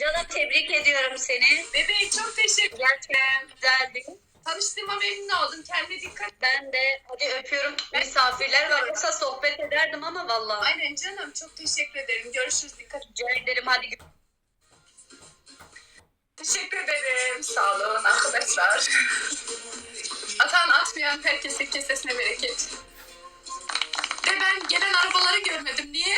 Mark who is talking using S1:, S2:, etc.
S1: Canım tebrik ediyorum seni.
S2: Bebeğim çok teşekkür
S1: Gerçekten güzeldi.
S2: Tanıştığıma memnun oldum. Kendine dikkat.
S1: Ben de hadi öpüyorum. Misafirler var yoksa sohbet ederdim ama vallahi.
S2: Aynen canım. Çok teşekkür ederim. Görüşürüz. Dikkat.
S1: Rica ederim hadi. gö-
S2: Teşekkür ederim. Sağ olun arkadaşlar. Atan atmayan herkese kesesine bereket. Ve ben gelen arabaları görmedim. Niye?